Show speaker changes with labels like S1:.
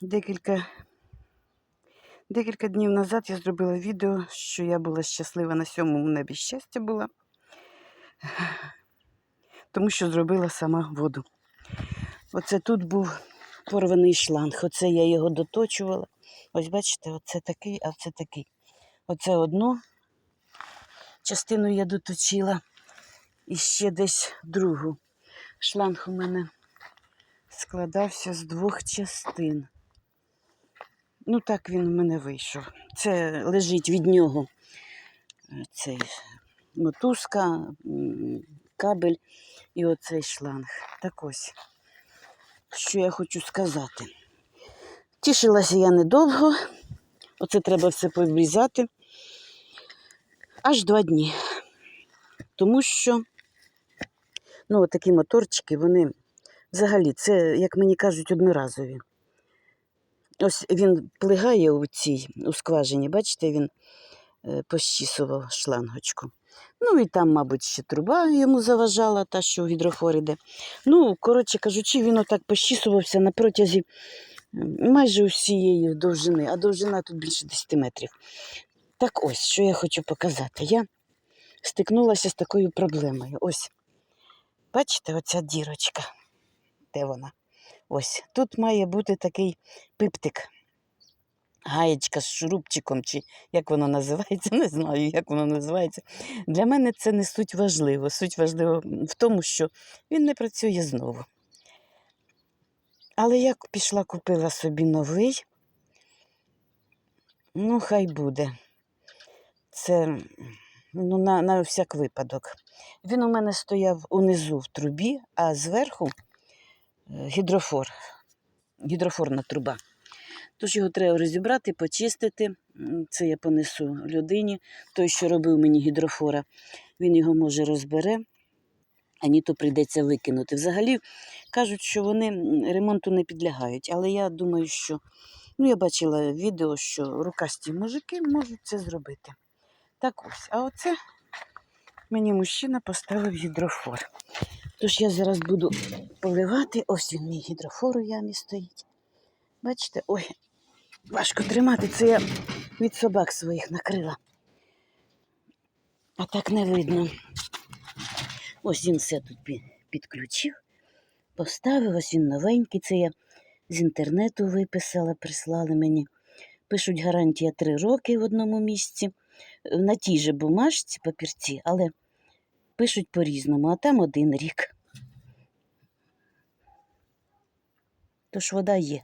S1: Декілька, декілька днів назад я зробила відео, що я була щаслива на сьомому небі щастя була, тому що зробила сама воду. Оце тут був порваний шланг. Оце я його доточувала. Ось бачите, оце такий, а це такий. Оце одну частину я доточила. І ще десь другу. Шланг у мене складався з двох частин. Ну, так він у мене вийшов. Це лежить від нього е, цей мотузка, кабель і оцей шланг. Так ось, що я хочу сказати. Тішилася я недовго. Оце треба все пообрізати. Аж два дні. Тому що ну, такі моторчики, вони взагалі, це, як мені кажуть, одноразові. Ось він плигає у цій у скважині, бачите, він е, пощісував шлангочку. Ну і там, мабуть, ще труба йому заважала, та, що у гідрофор іде. Ну, коротше кажучи, він отак пощісувався на протязі майже усієї довжини, а довжина тут більше 10 метрів. Так ось, що я хочу показати. Я стикнулася з такою проблемою. Ось, бачите, оця дірочка. Де вона? Ось. Тут має бути такий пиптик. Гаєчка з шурупчиком, чи як воно називається, не знаю, як воно називається. Для мене це не суть важливо. Суть важлива в тому, що він не працює знову. Але я пішла, купила собі новий. Ну, хай буде. Це ну, на, на всяк випадок. Він у мене стояв унизу в трубі, а зверху гідрофор, гідрофорна труба. Тож його треба розібрати, почистити. Це я понесу людині. Той, що робив мені гідрофора, він його може розбере, а ні, то прийдеться викинути. Взагалі кажуть, що вони ремонту не підлягають, але я думаю, що ну, я бачила відео, що рукасті мужики можуть це зробити. Так ось, а оце мені мужчина поставив гідрофор. Тож я зараз буду поливати. Ось він мій гідрофор у ямі стоїть. Бачите, ой, важко тримати. Це я від собак своїх накрила. А так не видно. Ось він все тут підключив, поставив, ось він новенький. Це я з інтернету виписала, прислали мені. Пишуть гарантія 3 роки в одному місці. Е, На тій же бумажці, папірці, але пишуть по-різному, а там один рік. Тож вода є.